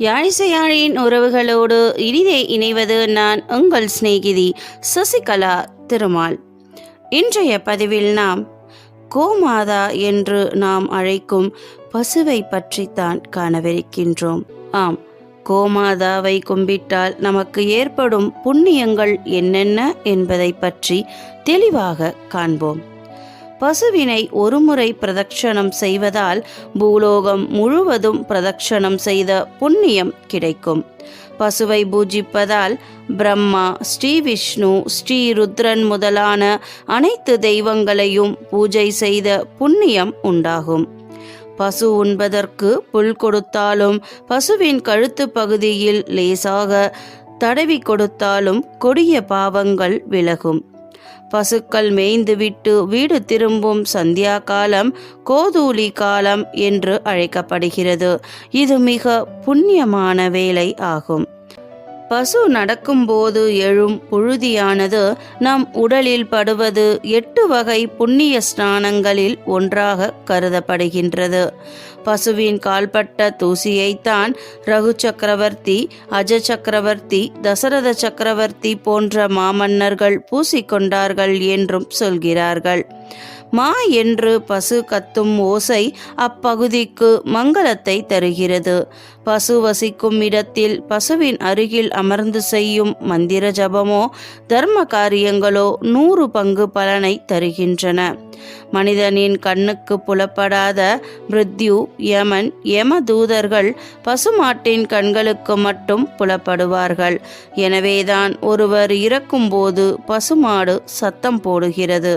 யாழிசையாழியின் உறவுகளோடு இனிதே இணைவது நான் உங்கள் சிநேகிதி சசிகலா திருமால். இன்றைய பதிவில் நாம் கோமாதா என்று நாம் அழைக்கும் பசுவை பற்றித்தான் காணவிருக்கின்றோம். ஆம் கோமாதாவை கும்பிட்டால் நமக்கு ஏற்படும் புண்ணியங்கள் என்னென்ன என்பதை பற்றி தெளிவாக காண்போம். பசுவினை ஒருமுறை பிரதட்சணம் செய்வதால் பூலோகம் முழுவதும் பிரதட்சணம் செய்த புண்ணியம் கிடைக்கும். பசுவை பூஜிப்பதால் பிரம்மா ஸ்ரீ விஷ்ணு ஸ்ரீ ருத்ரன் முதலான அனைத்து தெய்வங்களையும் பூஜை செய்த புண்ணியம் உண்டாகும். பசு உண்பதற்கு புல் கொடுத்தாலும் பசுவின் கழுத்து பகுதியில் லேசாக தடவி கொடுத்தாலும் கொடிய பாவங்கள் விலகும். பசுக்கள் மேய்ந்துவிட்டு வீடு திரும்பும் சந்தியா காலம் கோதூலி காலம் என்று அழைக்கப்படுகிறது. இது மிக புண்ணியமான வேலை ஆகும். பசு நடக்கும்போது எழும் புழுதியானது நம் உடலில் படுவது எட்டு வகை புண்ணிய ஸ்நானங்களில் ஒன்றாக கருதப்படுகின்றது. பசுவின் கால்பட்ட தூசியைத்தான் ரகு சக்கரவர்த்தி அஜ சக்கரவர்த்தி தசரத சக்கரவர்த்தி போன்ற மாமன்னர்கள் பூசிக்கொண்டார்கள் என்றும் சொல்கிறார்கள். மா என்று பசு கத்தும் ஓசை அப்பகுதிக்கு மங்களத்தை தருகிறது. பசு வசிக்கும் இடத்தில் பசுவின் அருகில் அமர்ந்து செய்யும் மந்திர ஜபமோ தர்ம காரியங்களோ நூறு பங்கு பலனை தருகின்றன. மனிதனின் கண்ணுக்கு புலப்படாத மிருத்யு யமன் யம தூதர்கள் பசுமாட்டின் கண்களுக்கு மட்டும் புலப்படுவார்கள். எனவேதான் ஒருவர் இறக்கும்போது பசுமாடு சத்தம் போடுகிறது.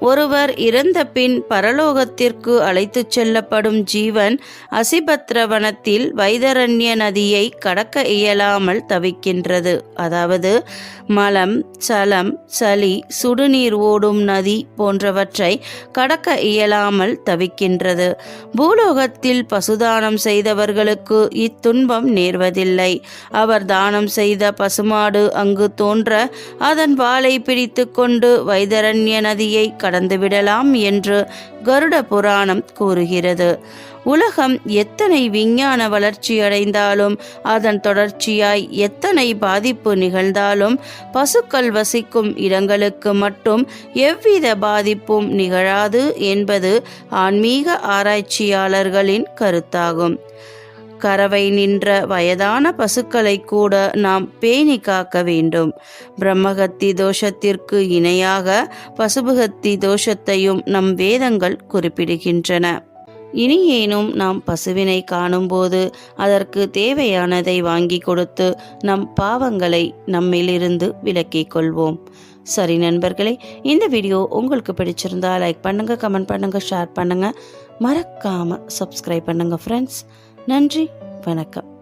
ஒருவர் இறந்த பின் பரலோகத்திற்கு அழைத்துச் செல்லப்படும் ஜீவன் அசிபத்ரவனத்தில் வைதரண்ய நதியை கடக்க இயலாமல் தவிக்கின்றது. அதாவது மலம் சலம் சளி சுடுநீர் ஓடும் நதி போன்றவற்றை கடக்க இயலாமல் தவிக்கின்றது. பூலோகத்தில் பசுதானம் செய்தவர்களுக்கு இத்துன்பம் நேர்வதில்லை. அவர் தானம் செய்த பசுமாடு அங்கு தோன்ற அதன் வாளை பிடித்து கொண்டு வைதரண்ய நதியை கடந்துவிடலாம் என்று கருட புராணம் கூறுகிறது. உலகம் எத்தனை விஞ்ஞான வளர்ச்சி அடைந்தாலும் அதன் தொடர்ச்சியாய் எத்தனை பாதிப்பு நிகழ்ந்தாலும் பசுக்கள் வசிக்கும் இடங்களுக்கு மட்டும் எவ்வித பாதிப்பும் நிகழாது என்பது ஆன்மீக ஆராய்ச்சியாளர்களின் கருத்தாகும். கறவை நின்ற வயதான பசுக்களை கூட நாம் பேணி காக்க வேண்டும். பிரம்மகத்தி தோஷத்திற்கு இணையாக பசுபுகத்தி தோஷத்தையும் நம் வேதங்கள் குறிப்பிடுகின்றன. இனியேனும் நாம் பசுவினை காணும்போது அதற்கு தேவையானதை வாங்கி கொடுத்து நம் பாவங்களை நம்மிலிருந்து விலக்கிக் கொள்வோம். சரி நண்பர்களே இந்த வீடியோ உங்களுக்கு பிடிச்சிருந்தா லைக் பண்ணுங்கள் கமெண்ட் பண்ணுங்கள் ஷேர் பண்ணுங்கள் மறக்காமல் சப்ஸ்கிரைப் பண்ணுங்கள் ஃப்ரெண்ட்ஸ் நன்றி வணக்கம்.